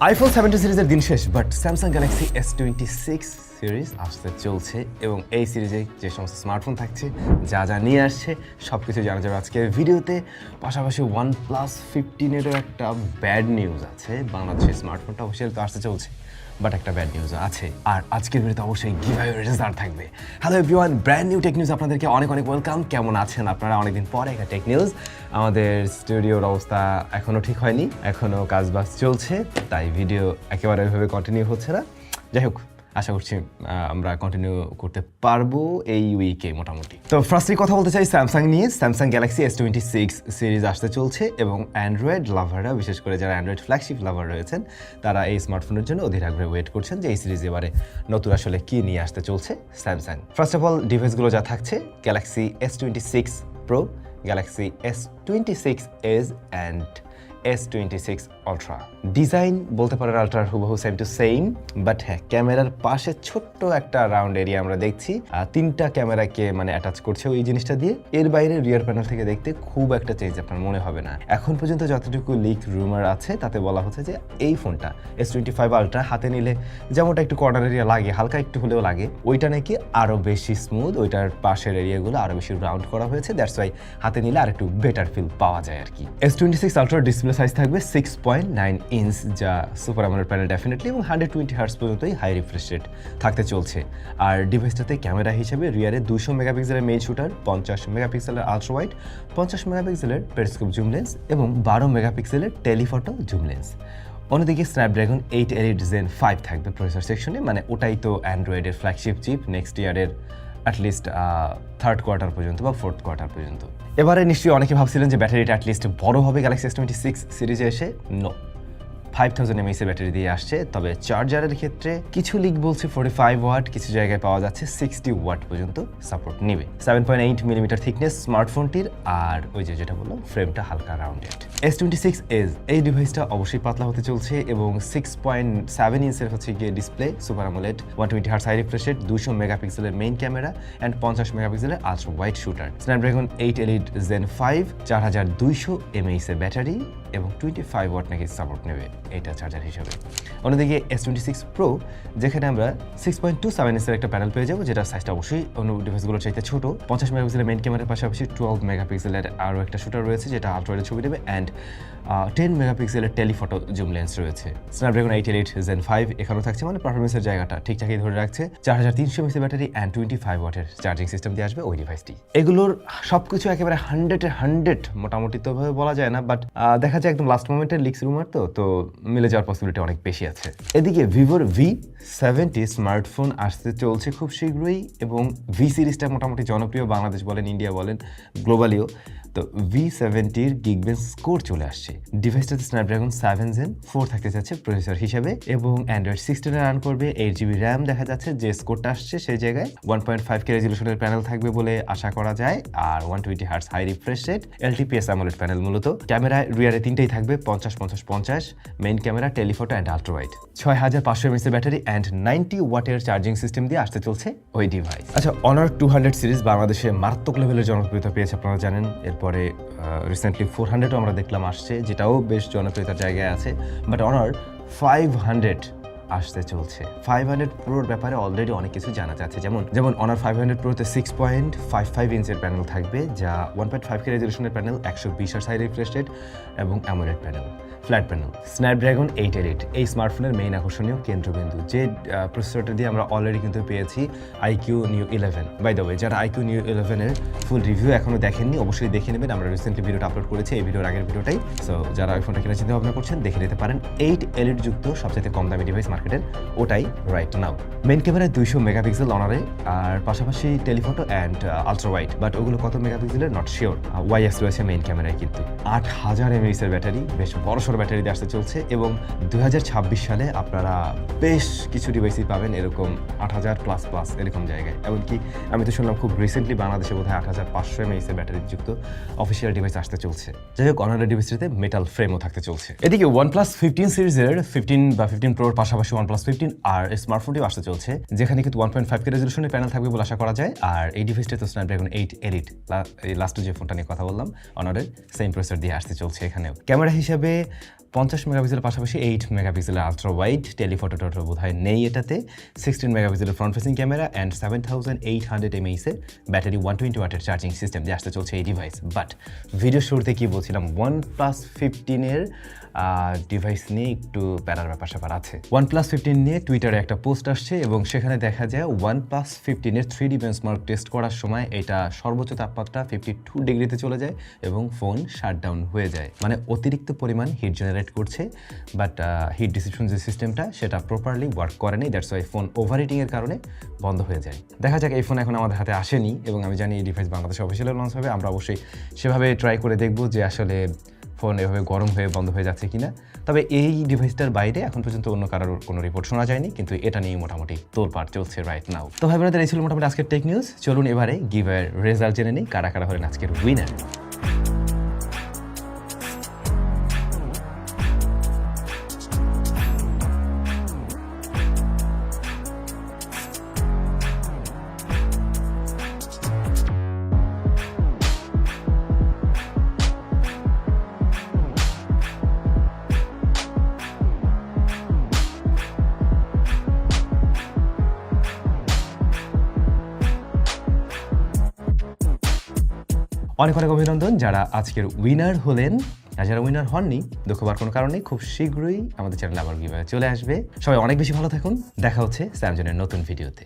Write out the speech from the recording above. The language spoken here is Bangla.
আইফোন সেভেন্টি সিরিজের দিন শেষ but Samsung Galaxy S twenty six series আসতে চলছে এবং এই সিরিজে যে সমস্ত স্মার্টফোন থাকছে, যা যা নিয়ে আসছে সব কিছু জানা যাবে আজকের ভিডিওতে। পাশাপাশি ওয়ান প্লাস ফিফটিনেরও একটা ব্যাড নিউজ আছে। বাংলাদেশের স্মার্টফোনটা অবশ্যই তো আসতে চলছে বাট একটা ব্যাড নিউজ আছে। আর আজকের ভিডিওতে অবশ্যই গিভাই রেজাল্ট থাকবে। Hello everyone brand new tech news আপনাদেরকে অনেক অনেক ওয়েলকাম কেমন আছেন আপনারা? অনেকদিন পরে একটা টেক নিউজ আমাদের স্টুডিওর অবস্থা এখনও ঠিক হয়নি এখনও কাজ বাজ চলছে, তাই ভিডিও একেবারে ওইভাবে কন্টিনিউ হচ্ছে না। যাই হোক আশা করছি আমরা কন্টিনিউ করতে পারব এই উইকে মোটামুটি। তো ফার্স্টলি কথা বলতে চাই স্যামসাং নিয়ে। Samsung Galaxy S twenty six series আসতে চলছে এবং অ্যান্ড্রয়েড লাভাররা বিশেষ করে যারা অ্যান্ড্রয়েড ফ্ল্যাগশিপ লাভার রয়েছেন, তারা এই স্মার্টফোনের জন্য অধীর আগ্রহে ওয়েট করছেন যে এই সিরিজ এবারে নতুন আসলে কী নিয়ে আসতে চলছে স্যামসাং ফার্স্ট অফ অল ডিভাইসগুলো যা থাকছে Galaxy S twenty six Pro Galaxy S twenty six S and S twenty six Ultra design বলতে পারেন আলট্রার হুবহু সেম টু সেম বাট হ্যাঁ ক্যামেরার পাশে ছোট্ট একটা রাউন্ড এরিয়া আমরা দেখছি। তিনটা ক্যামেরাকে মানে অ্যাটাচ করছে ওই জিনিসটা দিয়ে। এর বাইরে রিয়ার প্যানেল থেকে দেখতে খুব একটা চেঞ্জ আপনার মনে হবে না। এখন পর্যন্ত যতটুকু লিক রুমার আছে, তাতে বলা হচ্ছে যে এই ফোনটা এস টোয়েন্টি ফাইভ আলট্রা হাতে নিলে যেমনটা একটু কর্নার এরিয়া লাগে, হালকা একটু হলেও লাগে, ওইটা নাকি আরও বেশি স্মুথ ওইটার পাশের এরিয়াগুলো আরও বেশি রাউন্ড করা হয়েছে দ্যাটস ওয়াই হাতে নিলে আর একটু বেটার ফিল পাওয়া যায় আর কি। এস টোয়েন্টি সিক্স আলট্রার ডিসপ্লে সাইজ থাকবে সিক্স পয়েন্ট নাইন ইঞ্চ যা সুপার আমলের প্যানেল ডেফিনেটলি এবং হান্ড্রেড টোয়েন্টি হার্স পর্যন্তই হাই রিফ্রেশ রেট থাকতে চলছে। আর ডিভাইসটাতে ক্যামেরা হিসেবে রিয়ারে দুশো মেগাপিক্সেলের মেইন শুটার পঞ্চাশ মেগাপিক্সেলের আলট্রা ওয়াইড পঞ্চাশ মেগাপিক্সেলের পেরিস্কোপ জুম লেন্স এবং বারো মেগাপিক্সেলের টেলিফটো জুম লেন্স অন্যদিকে Snapdragon eight Elite Gen five থাকবে প্রসেসর সেকশনে মানে ওটাই তো অ্যান্ড্রয়েডের ফ্ল্যাগশিপ চিপ নেক্সট ইয়ারের অ্যাটলিস্ট থার্ড কোয়ার্টার পর্যন্ত বা ফোর্থ কোয়ার্টার পর্যন্ত। এবারে নিশ্চয়ই অনেকে ভাবছিলেন যে ব্যাটারিটা অ্যাটলিস্ট বড় হবে গ্যালাক্সি এস টোয়েন্টি সিক্স সিরিজে এসে? নো ফাইভ থাউজেন্ড এমএইচ এর ব্যাটারি দিয়ে আসছে তবে চার্জারের ক্ষেত্রে কিছু লিক বলছে ফোর্টি ফাইভ ওয়াট কিছু জায়গায় পাওয়া যাচ্ছে সিক্সটি ওয়াট পর্যন্ত সাপোর্ট নেবে। Seven point eight millimetre thickness স্মার্টফোনটির আর ওই যে যেটা বললাম ফ্রেমটা হালকা rounded S twenty six edge এই ডিভাইসটা অবশ্যই পাতলা হতে চলছে এবং সিক্স পয়েন্ট সেভেন ইঞ্চের হচ্ছে গিয়ে display super AMOLED one twenty hertz high refreshed দুশো মেগাপিক্সেলের মেইন ক্যামেরা অ্যান্ড পঞ্চাশ মেগাপিক্সেলের ultra wide shooter Snapdragon eight Elite Gen five চার হাজার দুইশো এমএইচ এর ব্যাটারি এবং টোয়েন্টি ফাইভ ওয়াট নাকি সাপোর্ট নেবে, এটা চার্জার হিসাবে। অন্যদিকে এস টোয়েন্টি সিক্স প্রো যেখানে আমরা সিক্স পয়েন্ট টু সেভেন এর একটা প্যানেল পেয়ে যাব যেটা সাইজটা অবশ্যই অন্য ডিভাইসগুলোর চাইতে ছোট। পঞ্চাশ মেগাপিক্সেলের মেইন ক্যামেরার পাশাপাশি টুয়েলভ মেগাপিক্সেলের আরও একটা শুটার রয়েছে, যেটা আলট্রাওয়াইডের ছবি দেবে অ্যান্ড টেন মেগাপিক্সেলের টেলিফটো জুম লেন্স রয়েছে। Snapdragon eight eight Gen five এখানেও থাকছে মানে পারফরমেন্সের জায়গাটা ঠিকঠাকই ধরে রাখছে। চার হাজার তিনশো এমএসের ব্যাটারি অ্যান্ড টোয়েন্টি ফাইভ ওয়াটের চার্জিং সিস্টেম দিয়ে আসবে ওই ডিভাইসটি এগুলোর সব কিছু একেবারে হান্ড্রেডে হান্ড্রেড মোটামুটি তো বলা যায় না বাট দেখা যায় একদম লাস্ট মোমেন্টের লিক্স রুমার তো তো মিলে যাওয়ার পসিবিলিটি অনেক বেশি আছে। এদিকে ভিভোর ভি সেভেন্টি স্মার্টফোন আসতে চলছে খুব শীঘ্রই, এবং ভি সিরিজটা মোটামুটি জনপ্রিয়, বাংলাদেশ বলেন ইন্ডিয়া বলেন গ্লোবালিও তো ভি সেভেন্টির গিগবেন স্কোর চলে আসছে। ডিভাইসটাতে স্ন্যাপড্রাগন সেভেন জেন ফোর থাকতে যাচ্ছে প্রসেসর হিসেবে এবং অ্যান্ড্রয়েড সিক্সটিনে রান করবে এইট জিবি র্যাম দেখা যাচ্ছে, যে স্কোরটা আসছে সেই জায়গায়। ওয়ান পয়েন্ট ফাইভ কে রেজলিউশনের প্যানেল থাকবে বলে আশা করা যায়। আর one twenty hertz high refresh rate LTPS AMOLED panel মূলত। ক্যামেরায় রিয়ারে তিনটেই থাকবে, পঞ্চাশ পঞ্চাশ পঞ্চাশ। Main camera telephoto and ultrawide ছয় হাজার পাঁচশো এমএসের ব্যাটারি অ্যান্ড নাইনটি ওয়াটের চার্জিং সিস্টেম দিয়ে আসতে চলছে ওই ডিভাইস আচ্ছা অনার টু হান্ড্রেড সিরিজ বাংলাদেশে মারাত্মক লেভেলের জনপ্রিয়তা পেয়েছে, আপনারা জানেন। এরপরে রিসেন্টলি ফোর হান্ড্রেডও আমরা দেখলাম আসছে, যেটাও বেশ জনপ্রিয়তার জায়গায় আছে বাট অনার ফাইভ হান্ড্রেড আসতে চলছে। ফাইভ হান্ড্রেড প্রোর ব্যাপারে অলরেডি অনেক কিছু জানা যাচ্ছে। যেমন যেমন অনার ফাইভ হান্ড্রেড প্রোতে সিক্স পয়েন্ট ফাইভ ফাইভ ইঞ্চের প্যানেল থাকবে, যা ওয়ান পয়েন্ট ফাইভ কে রেজলিউশনের প্যানেল একশো বিশ আর সাইড রিফ্রেশ রেট এবং AMOLED panel flat panel Snapdragon eight এর এইট এই স্মার্টফোনের মেইন আকর্ষণীয় কেন্দ্রবিন্দু, যে প্রসেসরটা দিয়ে আমরা অলরেডি কিন্তু পেয়েছি iQOO Neo eleven by the way যারা আইকিউ নিউ ইলেভেনের ফুল রিভিউ এখনও দেখেননি, অবশ্যই দেখে নেবেন। আমরা রিসেন্টলি ভিডিওটা আপলোড করেছি, এই ভিডিওর আগের ভিডিওটাই। সো যারা আইফোনটা কেনার চিন্তা ভাবনা করছেন, দেখে নিতে পারেন। এইট এলিট যুক্ত সবচেয়ে কম দামি ডিভাইস মার্কেটের ওটাই রাইট নাও মেইন ক্যামেরায় দুইশো মেগাপিক্সেল অনারে আর পাশাপাশি telephoto and ultra wide but ওগুলো কত মেগাপিক্সেলের নট শিওর ওয়াইএস রয়েছে মেইন ক্যামেরায় কিন্তু। আট হাজার এমএইচ এর ব্যাটারি, বেশ বড় সড়ো ব্যাটারি দিয়ে আসতে চলছে এবং দু সালে আপনারা বেশ কিছু ডিভাইসই পাবেন এরকম আট হাজার প্লাস প্লাস এরকম জায়গায়। এমনকি আমি তো শুনলাম খুব রিসেন্টলি বাংলাদেশে বোধহয় আট হাজার পাঁচশো এমএইচ এর ব্যাটারি যুক্ত অফিসিয়াল ডিভাইস আসতে চলছে। যাই হোক অনারের ডিভাইসটিতে মেটাল ফ্রেমও থাকতে চলছে। এদিকে ওয়ান প্লাস ফিফটিন সিরিজের ফিফটিন বা ফিফটিন প্রোর পাশাপাশি ওয়ান প্লাস ফিফটিন আর স্মার্টফোনটিও আসতে চলছে, যেখানে কিন্তু ওয়ান পয়েন্ট ফাইভ কে রেজলিউশনের প্যানেল থাকবে বলে আশা করা যায়। আর এই ডিভাইসটা তো স্ন্যাপড্রাগন এইট এলিট লাস্ট যে ফোনটা নিয়ে কথা বললাম অনারের সেম প্রসেসর দিয়ে আসতে চলছে এখানেও। ক্যামেরা হিসেবে পঞ্চাশ মেগাপিক্সেলের পাশাপাশি এইট মেগাপিক্সেলের আলট্রা ওয়াইড টেলিফটো টোটো বোধ হয় নেই এটাতে সিক্সটিন মেগাপিক্সেলের front facing camera and seven thousand eight hundred এমএইসের battery one twenty ওয়াটের চার্জিং সিস্টেম দিয়ে আসতে চলছে এই ডিভাইস বাট ভিডিও শুরুতে কি বলছিলাম? ওয়ান প্লাস ফিফটিনের ডিভাইস নিয়ে একটু প্যারার ব্যাপার স্যাপার আছে। ওয়ান প্লাস ফিফটিন নিয়ে টুইটারে একটা পোস্ট আসছে এবং সেখানে দেখা যায় ওয়ান প্লাস ফিফটিনের থ্রি ডি বেঞ্চমার্ক টেস্ট করার সময় এটা সর্বোচ্চ তাপমাত্রা ফিফটি টু ডিগ্রিতে চলে যায় এবং ফোন শাটডাউন হয়ে যায়। মানে অতিরিক্ত পরিমাণ হিট জেনারেট করছে বাট হিট ডিসিপশন যে সিস্টেমটা সেটা প্রপারলি ওয়ার্ক করেনি দ্যাটস ওয়াই ফোন ওভার ওভারহিটিংয়ের কারণে বন্ধ হয়ে যায়। দেখা যাক এই ফোন এখন আমাদের হাতে আসেনি এবং আমি জানি এই ডিভাইস বাংলাদেশে অফিসিয়ালি লঞ্চ হবে, আমরা অবশ্যই সেভাবে ট্রাই করে দেখব যে আসলে ফোন এভাবে গরম হয়ে বন্ধ হয়ে যাচ্ছে কিনা? তবে এই ডিভাইসটার বাইরে এখন পর্যন্ত অন্য কারোর কোনো রিপোর্ট শোনা যায়নি, কিন্তু এটা নিয়ে মোটামুটি তোলপাড় চলছে রাইট নাও তো ভাই বোনাদের, এই ছিল মোটামুটি আজকের টেক নিউজ চলুন এবারে গিভের রেজাল্ট জেনে নিই, কারা কারা হলেন আজকের উইনার অনেক অনেক অভিনন্দন যারা আজকের উইনার হলেন। আর যারা উইনার হননি, দুঃখ পাওয়ার কোনো কারণে খুব শীঘ্রই আমাদের চ্যানেলে আবার গিয়ে চলে আসবে। সবাই অনেক বেশি ভালো থাকুন। দেখা হচ্ছে স্যামজনের নতুন ভিডিওতে